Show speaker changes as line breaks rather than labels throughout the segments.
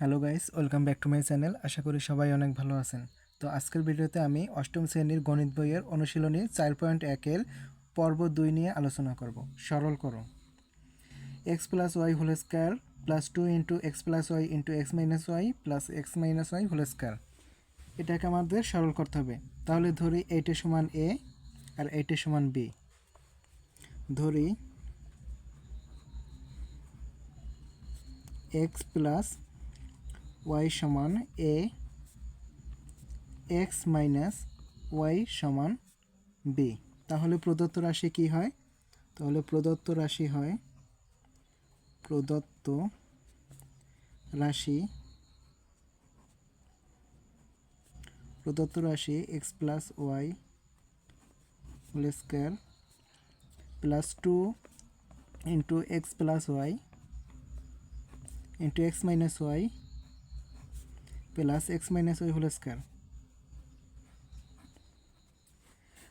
Hello guys, welcome back to my channel. আশা করি সবাই অনেক ভালো আছেন। তো আজকের ভিডিওতে আমি অষ্টম শ্রেণির গণিত বইয়ের অনুশীলনী চার পয়েন্ট একের পর্ব দুই নিয়ে আলোচনা করব। সরল করো। X plus Y whole square plus two into X plus Y into X minus Y plus X minus Y whole square. এটাকে আমাদের সরল করতে হবে। তাহলে ধরি এইটা সমান এ আর এইটা সমান বি। ধরি এক্স প্লাস ওয়াই সমান এ এক্স মাইনাস ওয়াই সমান বি তাহলে প্রদত্ত রাশি কি হয়? তাহলে প্রদত্ত রাশি হয়, প্রদত্ত রাশি প্রদত্ত রাশি X plus Y whole square plus two into X plus Y into X minus Y plus X minus Y whole square.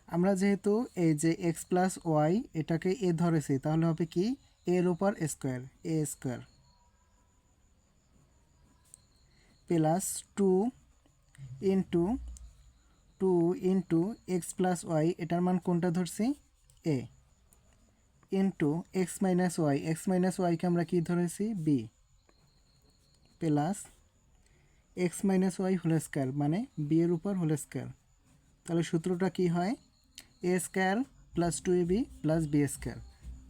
আমরা যেহেতু এই যে এক্স প্লাস ওয়াই এটাকে এ ধরেছি, তাহলে হবে কি? এর উপর square, A square. Plus two into two into X plus Y, এটার মান কোনটা ধরছি? A. Into X minus Y, X minus ওয়াইকে আমরা কি ধরেছি? B. Plus X minus Y whole square মানে বি এর উপর হোল স্কোয়ার। তাহলে সূত্রটা কি হয়? A square plus two A B plus B square.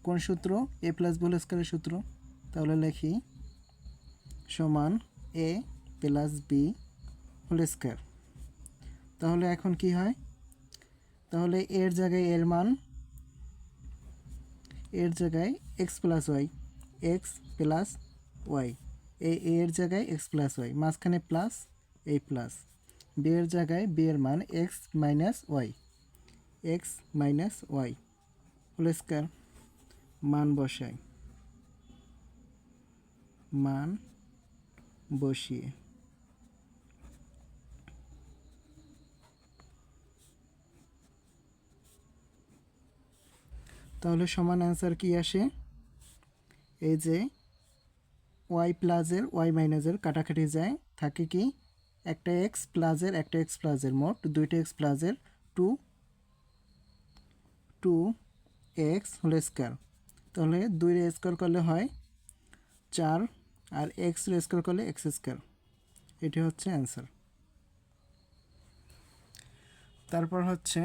কোন সূত্র? এ প্লাস বি হোল স্কোয়ারের সূত্র। তাহলে লিখি সমান A plus B whole square. তাহলে এখন কি হয়? তাহলে এর জায়গায় এর মান, এর জায়গায় X plus Y, X plus Y. এই এ এর জায়গায় এক্স প্লাস ওয়াই মাঝখানে প্লাস এই প্লাস বি এর জায়গায় বি এর মান X minus Y X minus Y whole square মান বসাই। মান বসিয়ে। তাহলে সমান অ্যান্সার কি আসে? এই যে ওয়াই প্লাসের ওয়াই মাইনাসের কাটাকাটি যায়, থাকে কি? একটা এক্স প্লাসের একটা এক্স প্লাসের মোট, দুইটা এক্স প্লাসের two two X whole square তাহলে দুই রে স্কোয়ার করলে হয় চার, আর এক্স রে স্কোয়ার করলে এক্স স্কোয়ার এটি হচ্ছে অ্যান্সার তারপর হচ্ছে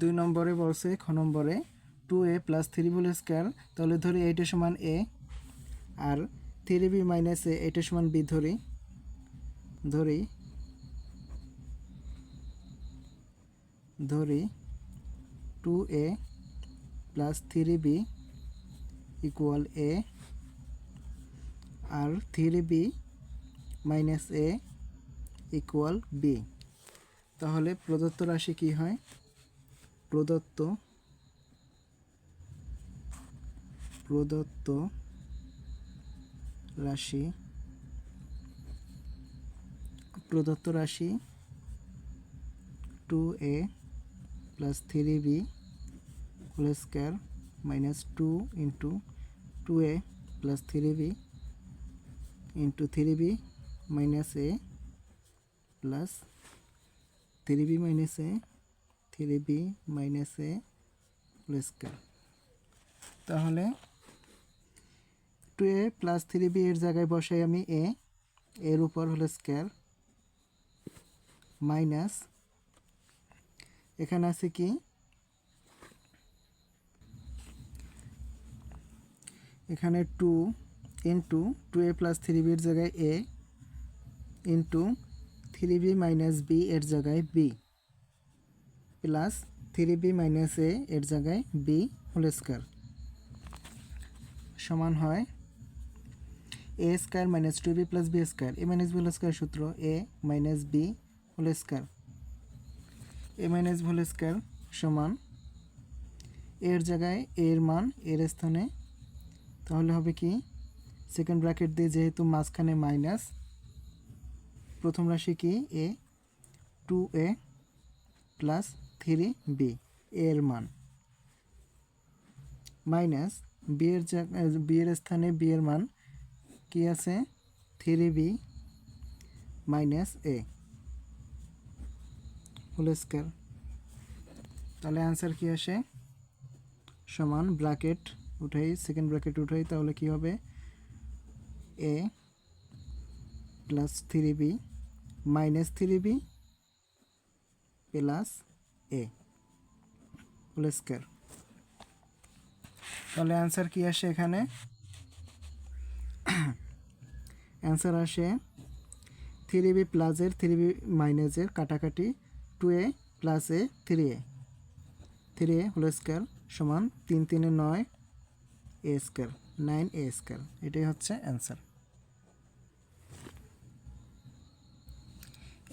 দুই নম্বরে বলছে, খ নম্বরে two A plus three whole square তাহলে ধরি এইটা সমান এ আর থ্রি বি মাইনাস এটা সমান বি ধরি ধরি ধরি two A plus three B equal A R three B minus A equal B তাহলে প্রদত্ত রাশি কি হয়? প্রদত্ত প্রদত্ত রাশি, প্রদত্ত রাশি two A plus three B whole square minus two into two A plus three B into three B minus A plus three B minus A three B minus A whole square তাহলে two A plus three B এর জায়গায় বসাই আমি এ এর উপর হলো square minus এখানে আছে কি? এখানে two into two A plus three বির জায়গায় A into three B minus B এর জায়গায় B plus three B minus A এর জায়গায় বি হোল স্কোয়ার সমান হয় A square minus two B plus B square A minus B whole square সূত্র A minus B whole square A minus whole square সমান এর জায়গায় এর মান এর স্থানে। তাহলে হবে কি? সেকেন্ড ব্র্যাকেট দিয়ে যেহেতু মাঝখানে মাইনাস প্রথম রাশি কি? A two A plus three B এর মান। মাইনাস বিয়ের বিয়ের স্থানে বিয়ের মান কি আছে? Three B minus A. Whole square তাহলে অ্যান্সার কি আসে? সমান ব্র্যাকেট উঠাই সেকেন্ড ব্র্যাকেট উঠাই, তাহলে কি হবে? A plus three B minus three B plus A. Whole square তাহলে অ্যান্সার কি আসে এখানে? অ্যান্সার আসে থ্রি বি প্লাসের থ্রি বি মাইনাসের কাটাকাটি two A plus A three A. Three A whole square সমান তিন তিনে নয় A square, nine A square, এটাই হচ্ছে অ্যান্সার।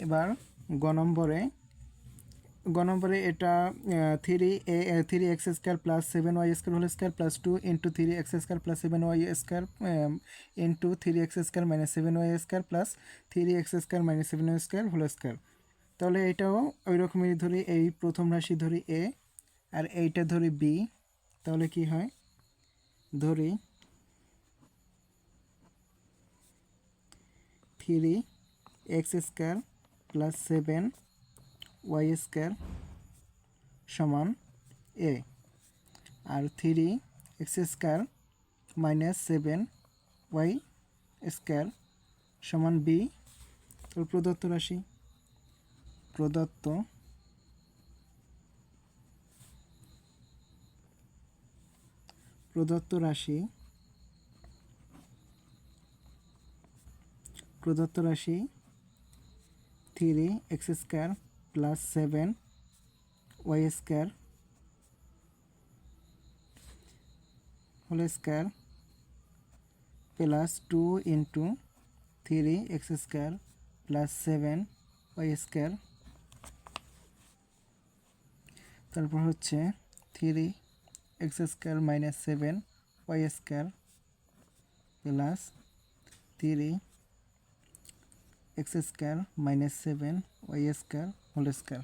এবার গ নম্বরে গ নম্বরে এটা three A three X square plus seven Y square whole square plus two into three X square plus seven Y square into three X square minus seven Y square plus three X square minus seven Y square whole square তাহলে এটাও ওই রকমই ধরি, এই প্রথম রাশি ধরি এ আর এইটা ধরি বি তাহলে কি হয়? ধরি three X square plus seven Y square সমান A R three X square minus seven Y square সমান বি তাহলে প্রদত্ত রাশি। প্রদত্ত প্রদত্ত রাশি। প্রদত্ত রাশি three X square plus seven Y square whole square plus two into three X square plus seven Y square তারপর হচ্ছে three X square minus seven Y square plus three X square minus seven Y square whole square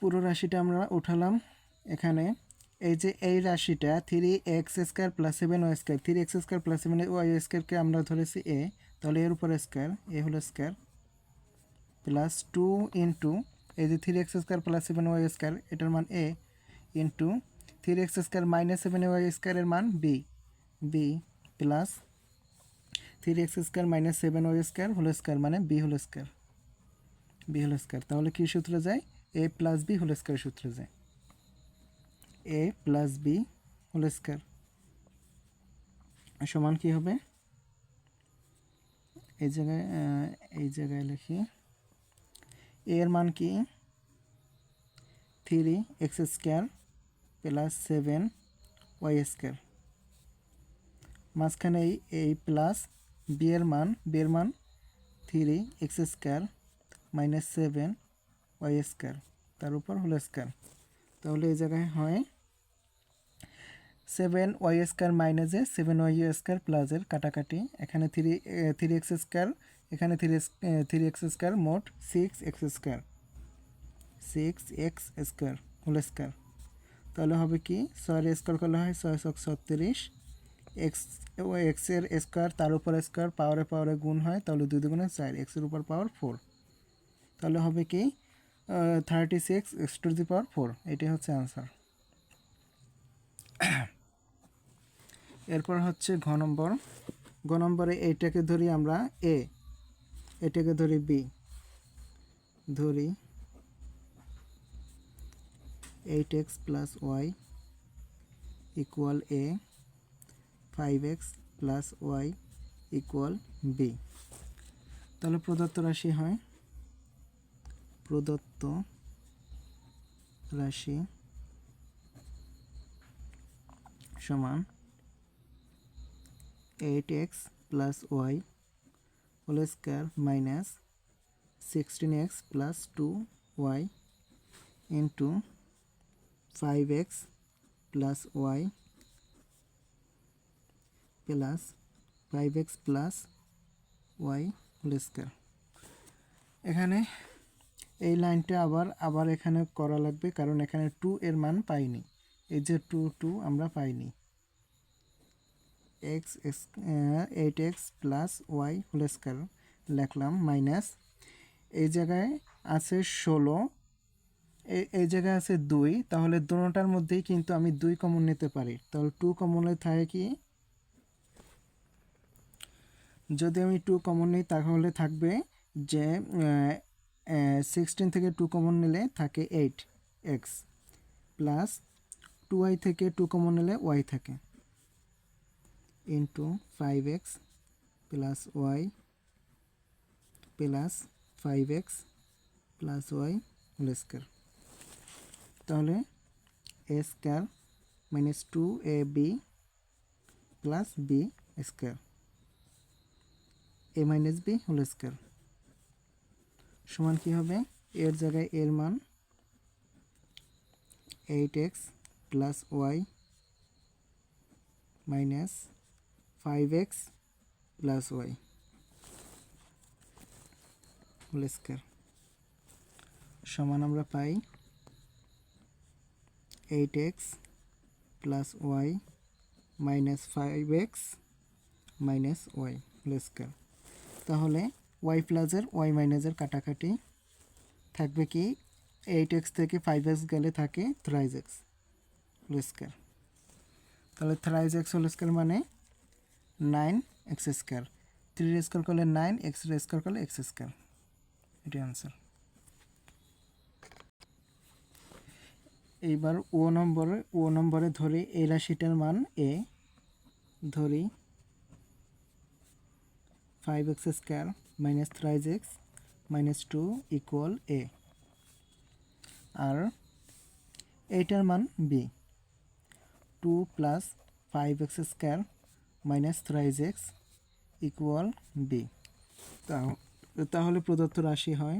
পুরো রাশিটা আমরা উঠালাম এখানে। এই যে এই রাশিটা three X square plus seven Y square three X square plus seven Y স্কোয়ারকে আমরা ধরেছি এ তাহলে এর উপর স্কোয়ার এ হলো স্কোয়ার প্লাস টু ইন্টু এই যে three X square plus seven Y square এটার মান A into three X square minus seven Y স্কোয়ারের মান B B plus three X square minus seven Y square whole square মানে B whole square B whole square. তাহলে কী সূত্রে যায়? A plus B whole square সূত্রে যায়। A plus B whole square. সমান কী হবে? এই জায়গায় এই জায়গায় লিখি। এর মান কি? Three X square plus seven Y square মাঝখানে এই এই প্লাস বি এর মান বি এর মান three X square minus seven Y square তার উপর হলো স্কোয়ার তাহলে এই জায়গায় হয় সেভেন ওয়াই স্কোয়ার মাইনাসে সেভেন ওয়াই স্কোয়ার প্লাসের কাটাকাটি। এখানে থ্রি থ্রি এক্স স্কোয়ার এখানে থ্রি থ্রি এক্স স্কোয়ার মোট six X square six X square whole square তাহলে হবে কি? ছয়ের স্কোয়ার করলে হয় ছয় ছক ছত্রিশ। এক্স এক্সের স্কোয়ার তার উপর স্কোয়ার পাওয়ারে পাওয়ারে গুণ হয়, তাহলে দুই দুগুণে চার এক্সের উপর পাওয়ার ফোর তাহলে হবে কি? Thirty six X to the power four এটাই হচ্ছে অ্যান্সার এরপর হচ্ছে ঘ নম্বর। ঘ নম্বরে এইটাকে ধরি আমরা এ এটাকে ধরি বি ধরি eight X plus Y equal A five X plus Y equal B তাহলে প্রদত্ত রাশি হয় প্রদত্ত রাশি সমান eight X plus Y whole square minus sixteen X plus two Y into five X plus Y plus five X plus Y whole square এখানে এই লাইনটা আবার আবার এখানে করা লাগবে, কারণ এখানে টু এর মান পাইনি। এই যে টু টু আমরা পাইনি। X x eight x plus y whole square লিখলাম মাইনাস এই জায়গায় আছে ষোলো। এই জায়গায় আছে দুই। তাহলে দুটোটার মধ্যেই কিন্তু আমি দুই কমন নিতে পারি। তাহলে টু কমনে থাকে কি? যদি আমি টু কমন নিই, তাহলে থাকবে যে সিক্সটিন থেকে টু কমন নিলে থাকে eight x plus two y থেকে টু কমন নিলে ওয়াই থাকে into five x plus y plus five x plus y whole square তাহলে a square minus two a b plus b square a minus b whole square সমান কী হবে? এর জায়গায় এর মান eight x plus y minus five x plus y সমান আমরা পাই eight x plus y minus five x minus y whole তাহলে ওয়াই প্লাসের ওয়াই মাইনাসের কাটাকাটি থাকবে কি এইট এক্স থেকে ফাইভ এক্স গেলে থাকে থ্রাইজ এক্স হোল স্কোয়ার তাহলে থ্রাইজ এক্স হোল স্কোয়ার মানে nine x square three square করলে নাইন এক্স স্কোয়ার করলে এক্স স্কোয়ার এটি আনসার এইবার ও নম্বরে ও নম্বরে ধরি এই রাশিটার মান এ ধরি five x square minus thrice x minus two equal a আর এইটার মান b two plus five x square minus thrice x equal b তাহলে প্রদত্ত রাশি হয়,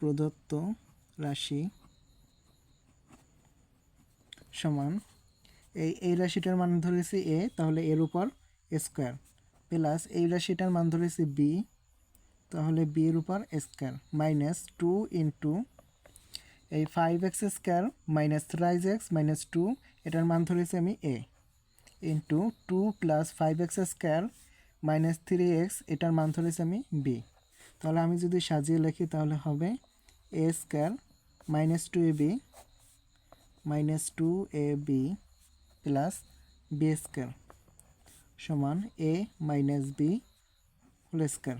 প্রদত্ত রাশি সমান এই এই রাশিটার মান ধরেছি এ তাহলে এর উপর স্কোয়ার প্লাস এই রাশিটার মান ধরেছি বি তাহলে বি এর উপর স্কোয়ার মাইনাস টু ইন্টু এই five x square minus thrice x minus two এটার মান ধরেছি আমি a into two plus five x square minus three x এটার মান ধরেছি আমি বি তাহলে আমি যদি সাজিয়ে লিখি তাহলে হবে a square minus two a b minus two a b plus b square সমান a minus b whole square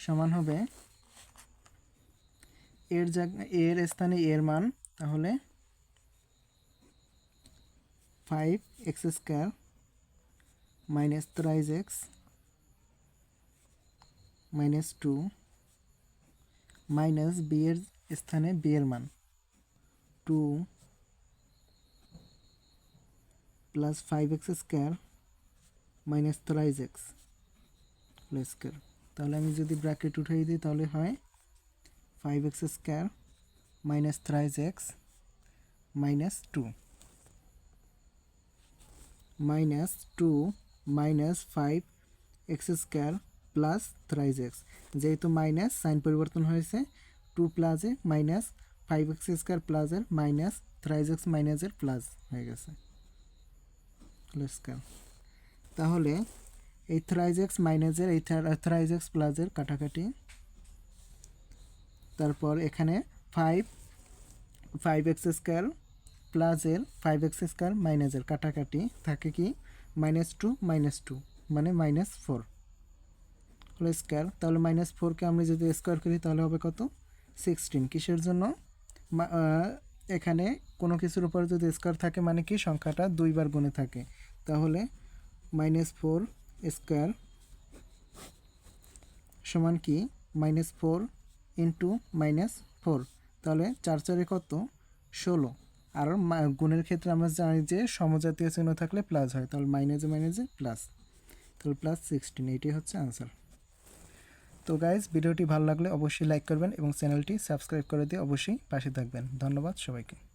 সমান হবে এর জায়গা এর স্থানে এর মান, তাহলে five x square minus thrice x minus two minus b এর স্থানে বি এর মান two plus five x square minus thrice x square তাহলে আমি যদি ব্র্যাকেট উঠিয়ে দিই, তাহলে হয় five x square minus thrice x minus two minus two minus five x square plus thrice x যেহেতু মাইনাস সাইন পরিবর্তন হয়েছে টু প্লাসে মাইনাস ফাইভ এক্স স্কোয়ার প্লাসের মাইনাস থ্রাইজ এক্স মাইনাসের প্লাস হয়ে গেছে। তাহলে এই থ্রাইজ এক্স মাইনাসের এই থ্রাইজ এক্স প্লাসের কাটাকাটি। তারপর এখানে ফাইভ ফাইভ এক্স স্কোয়ার প্লাসের ফাইভ এক্স স্কোয়ার মাইনাসের কাটাকাটি থাকে কি? মাইনাস টু মাইনাস টু মানে মাইনাস ফোর হলো স্কোয়ার তাহলে মাইনাস ফোরকে আমরা যদি স্কোয়ার করি, তাহলে হবে কত? সিক্সটিন কিসের জন্য? এখানে কোনো কিছুর উপর যদি স্কোয়ার থাকে মানে কি? সংখ্যাটা দুইবার গুণে থাকে। তাহলে মাইনাস ফোর স্কোয়ার সমান কি? Minus four into minus four. তাহলে চার চারে কত? ষোলো। আর গুণের ক্ষেত্রে আমরা জানি যে সমজাতীয় চিহ্ন থাকলে প্লাস হয়। তাহলে মাইনাসে মাইনাসে প্লাস তাহলে প্লাস সিক্সটিন এটাই হচ্ছে আনসার তো গাইজ ভিডিওটি ভালো লাগলে অবশ্যই লাইক করবেন এবং চ্যানেলটি সাবস্ক্রাইব করে দিয়ে অবশ্যই পাশে থাকবেন। ধন্যবাদ সবাইকে।